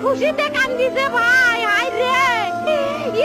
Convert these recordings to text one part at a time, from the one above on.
খুশিতে কান্দিছে ভাই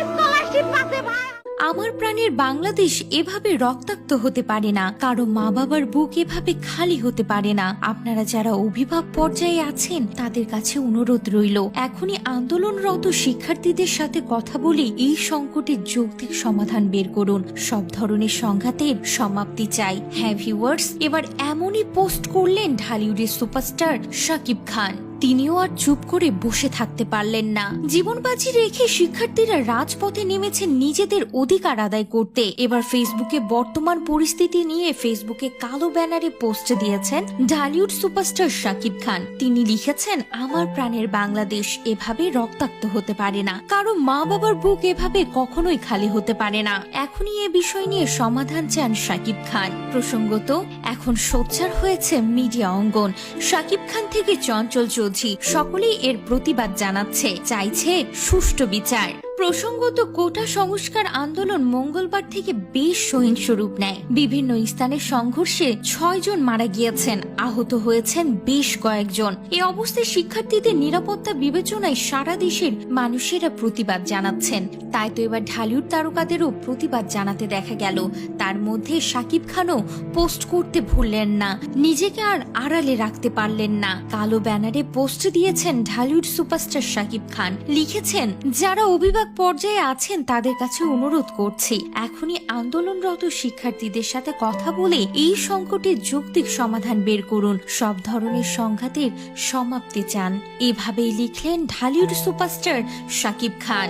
স্কলারশিপ ভাই। আমার প্রাণের বাংলাদেশ এভাবে রক্তাক্ত হতে পারে না, কারও মা বাবার বুক এভাবে খালি হতে পারে না। আপনারা যারা অভিভাবক পর্যায়ে আছেন, তাদের কাছে অনুরোধ রইল, এখনই আন্দোলনরত শিক্ষার্থীদের সাথে কথা বলে এই সংকটের যৌক্তিক সমাধান বের করুন। সব ধরনের সংঘাতের সমাপ্তি চাই। হ্যাঁ ভিউয়ার্স এবার এমনই পোস্ট করলেন ঢালিউডের সুপারস্টার শাকিব খান। তিনিও আর চুপ করে বসে থাকতে পারলেন না। জীবন বাজি রেখে শিক্ষার্থীরা রাজপথে নেমেছেন নিজেদের অধিকার আদায় করতে। এবার ফেসবুকে বর্তমান পরিস্থিতি নিয়ে ফেসবুকে কালো ব্যানারে পোস্ট দিয়েছেন ঢালিউড সুপারস্টার শাকিব খান। তিনি লিখেছেন, আমার প্রাণের বাংলাদেশ এভাবে রক্তাক্ত হতে পারে না। কারও মা বাবার বুক এভাবে কখনোই খালি হতে পারে না। এখনই এ বিষয় নিয়ে সমাধান চান শাকিব খান। প্রসঙ্গত এখন সোচ্চার হয়েছে মিডিয়া অঙ্গন। শাকিব খান থেকে চঞ্চল চৌধুরী, সকলেই এর প্রতিবাদ জানাচ্ছে, চাইছে সুষ্ঠু বিচার। প্রসঙ্গত কোটা সংস্কার আন্দোলন মঙ্গলবার থেকে বেশ সহিংস রূপ নেয়। বিভিন্ন স্থানে সংঘর্ষে ছয় জন মারা গিয়েছেন, আহত হয়েছেন বেশ কয়েকজন। এ অবস্থায় শিক্ষার্থীদের নিরাপত্তা বিবেচনায় সারা দেশের মানুষেরা প্রতিবাদ জানাচ্ছেন। তাই তো এবার ঢালিউড তারকাদেরও প্রতিবাদ জানাতে দেখা গেল। তার মধ্যে শাকিব খানও পোস্ট করতে ভুললেন না। নিজেকে আর আড়ালে রাখতে পারলেন না। কালো ব্যানারে পোস্ট দিয়েছেন ঢালিউড সুপারস্টার শাকিব খান। লিখেছেন, যারা অভিভাবক পর্যায়ে আছেন, তাদের কাছে অনুরোধ করছি, এখনই আন্দোলনরত শিক্ষার্থীদের সাথে কথা বলে এই সংকটের যৌক্তিক সমাধান বের করুন। সব ধরনের সংঘাতের সমাপ্তি চান। এভাবেই লিখলেন ঢালিউড সুপারস্টার শাকিব খান।